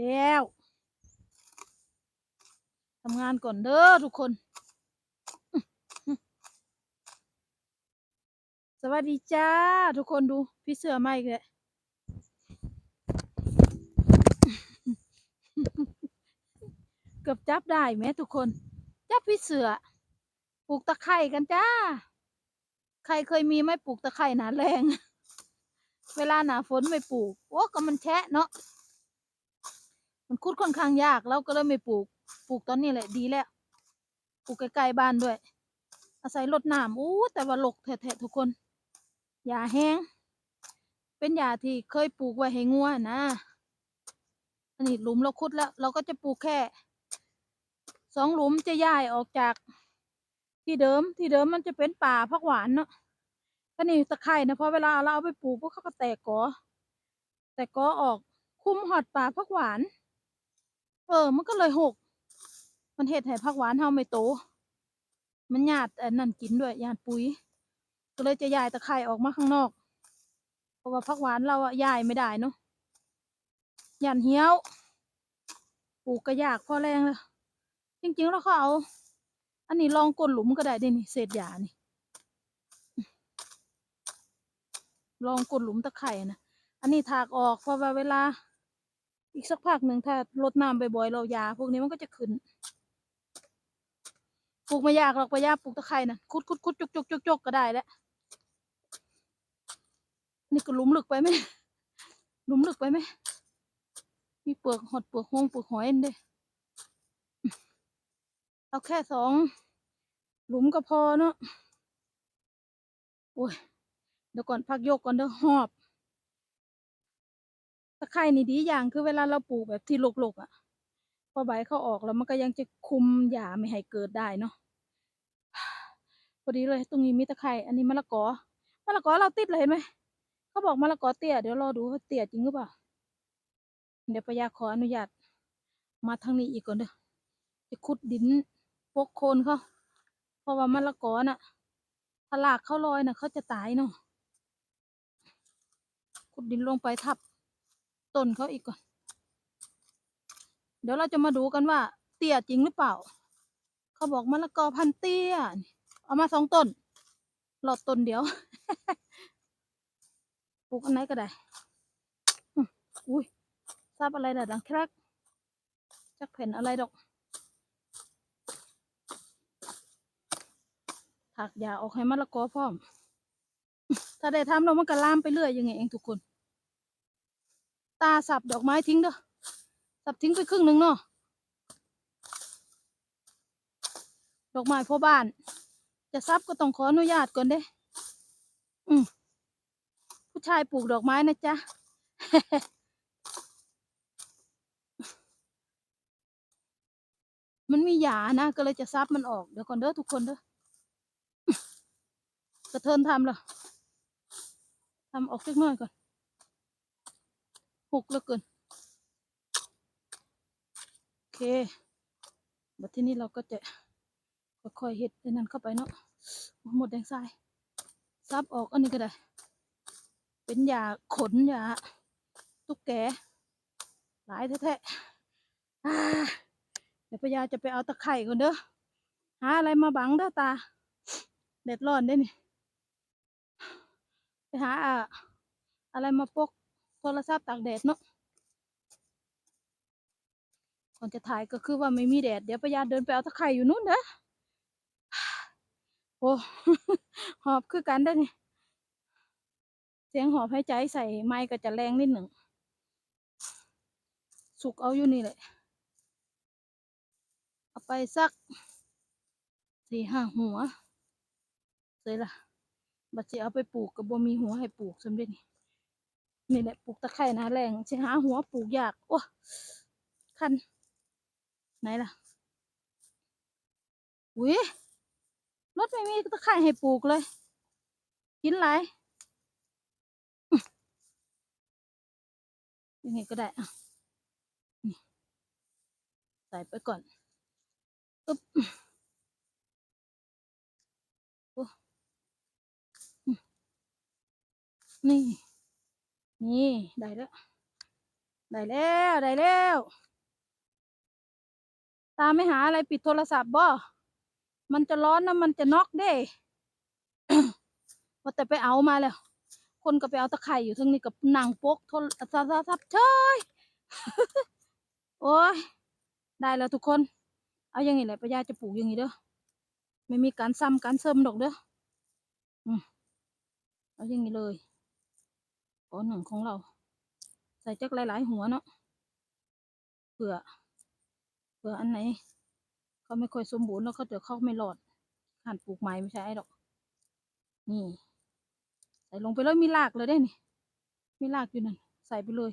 แล้วทำงานก่อนเด้อทุกคน สวัสดีจ้า ทุกคนดู พี่เสือมาอีกแล้วเกือบจับได้ไหมทุกคน จับพี่เสือปลูกตะไคร่กันจ้า ใครเคยมีไหมปลูกตะไคร่หนาแรง เวลาหนาฝนไม่ปลูก โอ้ก็มันแฉะเนาะ มันคุดค่อนข้างยากเราก็เลยไม่ปลูก ปลูกตอนนี้แหละดีแล้ว ปลูกใกล้ๆบ้านด้วย อาศัยรดน้ำอู้แต่ว่าหลกแท้ๆทุกคนหญ้าแห้ง เป็นหญ้าที่เคยปลูกไว้ให้งัวนะ อันนี้หลุมเราคุดแล้ว เราก็จะปลูกแค่สองหลุมจะย้ายออกจาก ที่เดิมที่เดิมมันจะเป็นป่าพักหวานเนาะก็นี่ตะไคร่นะพอเวลาเราเอาไปปลูกพวกเขาก็แตกกอแตกกอออกคุมหอดป่าพักหวาน เออ มันก็เลยหก มันเห็ดให้พักหวานเฮาไม่โต มันหยาดอันนั่นกินด้วยหยาดปุ๋ย ก็เลยจะย้ายตะไคร่ออกมาข้างนอก เพราะว่าพักหวานเราอะย้ายไม่ได้เนาะหยาดเหี้ยว ปลูกก็ยากพอแรงเลยจริงๆแล้วเขาเอา อันนี้ลองกดหลุมก็ได้ดินี่เศษหญ้านี่ ลองกดหลุมตะไคร่นะ อันนี้ถากออกเพราะว่าเวลา อีกสักพักหนึ่งถ้ารดน้ำบ่อยๆเรายา พวกนี้มันก็จะขึ้น ปลูกไม่ยากหรอกปะยาปลูกตะไคร่นะคุดคุดคุดจุกจุกจุกจุกก็ได้แล้ว นี่ก็ลุมลึกไปไหมลุมลึกไปไหม มีเปลือกหดเปลือกหงเปลือกหอยนั่นเด้เอาแค่สองหลุมก็พอเนาะ โอ้ย เดี๋ยวก่อนพักยกก่อนเด้อหอบ ตะไคร่นี่ดีอย่างคือเวลาเราปลูกแบบที่รกๆอะ พอใบเขาออกแล้วมันก็ยังจะคุมหญ้าไม่ให้เกิดได้เนาะพอดีเลย ตรงนี้มีตะไคร่อันนี้มะละกอมะละกอเราติดเลยเห็นไหมเขาบอกมะละกอเตี้ยเดี๋ยวรอดูว่าเตี้ยจริงหรือเปล่าเดี๋ยวปยาขออนุญาตมาทางนี้อีกก่อนเด้อจะขุดดินปกโคนเขาเพราะว่ามะละกอน่ะถ้าลากเขาลอยน่ะเขาจะตายเนาะขุดดินลงไปทับ ต้นเขาอีกก่อน เดี๋ยวเราจะมาดูกันว่า เตี้ยจริงหรือเปล่า เขาบอกมะละกอพันเตี้ย เอามาสองต้น หลอดต้นเดียว ปลูกอันไหนก็ได้ อุ้ยทราบอะไรด่ะดังแครกจักแผ่นอะไรดอกถักยาออกให้มะละกอพร้อม ถ้าได้ทำแล้วมันก็ลามไปเรื่อยยังไงเองทุกคน ตาสับดอกไม้ทิ้งเด้อสับทิ้งไปครึ่งหนึ่งเนาะดอกไม้พ่อบ้าน จะซับก็ต้องขออนุญาตก่อนเด้ อืมผู้ชายปลูกดอกไม้นะจ๊ะมันมีหยานะ ก็เลยจะซับมันออก เดี๋ยวก่อนเด้อทุกคนเด้อกระเทินทำเหรอทำออกสักหน่อยก่อน หกแล้วเกิน โอเคบัดที่นี้เราก็จะค่อยๆเห็ดไอ้นั่นเข้าไปเนาะหมดแดงทรายซับออกอันนี้ก็ได้ เป็นยาขนยาตุ๊กแกหลายแท้ๆเดี๋ยวพยาจะไปเอาตะไคร่ก่อนเด้อหาอะไรมาบังเด้อตาเด็ดร้อนได้นี่ไปหาอะอะไรมาปก โทรศัพท์ตากแดดเนาะก่อนจะถ่ายก็คือว่าไม่มีแดด เดี๋ยวพยาเดินไปเอาตะไคร่อยู่นู่นเด้อโอ้หอบคือกันได้นี่เสียงหอบหายใจใส่ไม้ก็จะแรงนิดหนึ่ง สุกเอาอยู่นี่แหละเอาไปสักสี่ห้าหัวเสร็จละบัดจเอาไปปลูกกับบ่มีหัวให้ปลูกสำเร็จนี่ นี่แหละปลูกตะไคร่นาแรงจะหาหัวปลูกยากโอ้คัน ไหนล่ะอุ้ยรถไม่มีตะไคร่ให้ปลูกเลย กินไรยังไงก็ได้อะใส่ไปก่อนอึ๊บโอ้อืมนี่ นี่ได้แล้ว ได้แล้ว ได้แล้ว ตามไม่หาอะไรปิดโทรศัพท์บ่มันจะร้อนนะมันจะน็อกเด้ว่าแต่ไปเอามาแล้ว คนก็ไปเอาตะไคร่อยู่ทั้งนี้กับนังโป๊กโทรศัพท์ศัพท์เชยโอ้ยได้แล้วทุกคน เอาอย่างนี้แหละป้ายาจะปลูกอย่างนี้เด้อ ไม่มีการซ้ำการเสริมดอกเด้อ อืมเอาอย่างนี้เลย ก้อนหนึ่งของเรา ใส่จักหลาย ๆ หัวเนาะเผื่อเผื่ออันไหนเขาไม่ค่อยสมบูรณ์แล้วเขาเดี๋ยวเขาไม่รอดหันปลูกใหม่ไม่ใช่หรอก นี่ ใส่ลงไปเลยมีรากเลยได้นี่มีรากอยู่นั่นใส่ไปเลย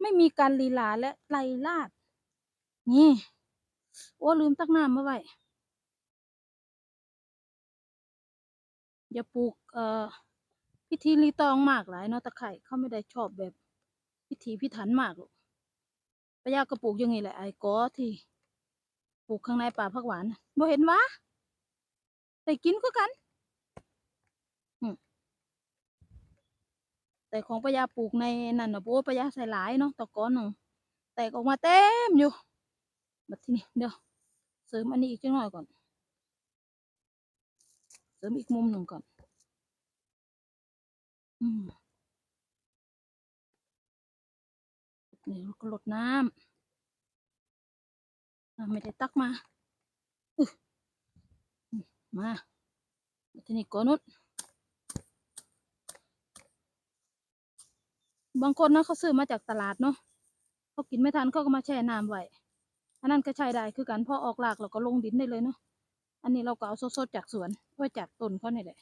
ไม่มีการลีลาและไล่ลาด นี่ โอ้ลืมตักน้ำมาไว้อย่าปลูก เอ่อ พิธีรีตองมากหลายเนาะตะไคร่เขาไม่ได้ชอบแบบพิธีพิถันมากหรอกปะยาก็ปลูกยังไงแหละไอ้กอที่ปลูกข้างในป่าผักหวานบ่เห็นวะได้กินก็กันแต่ของปะยาปลูกในนั่นน่ะโอ้ปะยาใส่หลายเนาะตะกอนหนึ่งแตกออกมาเต็มอยู่แบบที่นี่เดี๋ยวเสริมอันนี้อีกจังหน่อยก่อน เสริมอีกมุมหนึ่งก่อน อืมนี่เราก็ลดน้ำไม่ได้ตักมามาทีนี้ก่อนนุดบางคนนะเขาซื้อมาจากตลาดเนาะเขากินไม่ทันเขาก็มาแช่น้ำไว้อันนั้นก็ใช้ได้คือกันพอออกหลากเราก็ลงดินได้เลยเนาะอันนี้เราก็เอาสดๆจากสวนไว้จากต้นเขาเนี่ยแหละ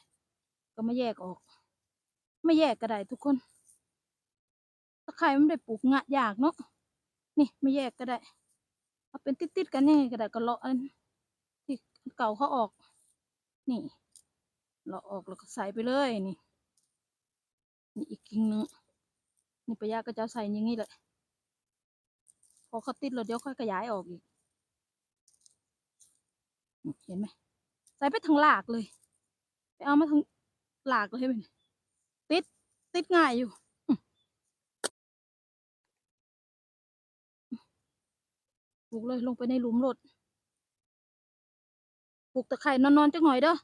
ก็ไม่แยกออก ไม่แยกก็ได้ทุกคนตะไคร่มันไม่ได้ปลูกงะยากเนาะนี่ไม่แยกก็ได้ เอาเป็นติดๆกันยังไงก็ได้ก็เลาะอันที่เก่าเขาออก นี่เลาะออกแล้วก็ใส่ไปเลยนี่ นี่อีกกิ่งหนึงนี่ปะยาก็จะใส่อย่างนี้แหละพอเขาติดแล้วเดี๋ยวค่อยขยายออกอีกเห็นไหมใส่ไปทั้งหลากเลย ไปเอามาทั้งหลากเลยให้เป็น ติด ติดง่ายอยู่ ปลูกเลยลงไปในหลุมรถปลูกตะไคร่นอนๆจักหน่อยเด้อ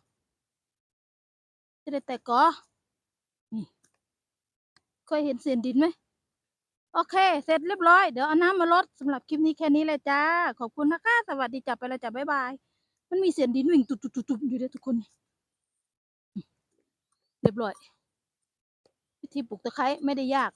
จะได้แตกกอนี่เคยเห็นเศษดินไหม โอเค เสร็จเรียบร้อย เดี๋ยวเอาน้ำมาลดสำหรับคลิปนี้แค่นี้เลยจ้า ขอบคุณนะคะ สวัสดีจ้ะไปแล้วจ้ะบ๊ายบาย มันมีเศษดินวิ่งตุบๆๆอยู่เด้อทุกคน เรียบร้อย วิธีปลูกตะไคร้ไม่ได้ยาก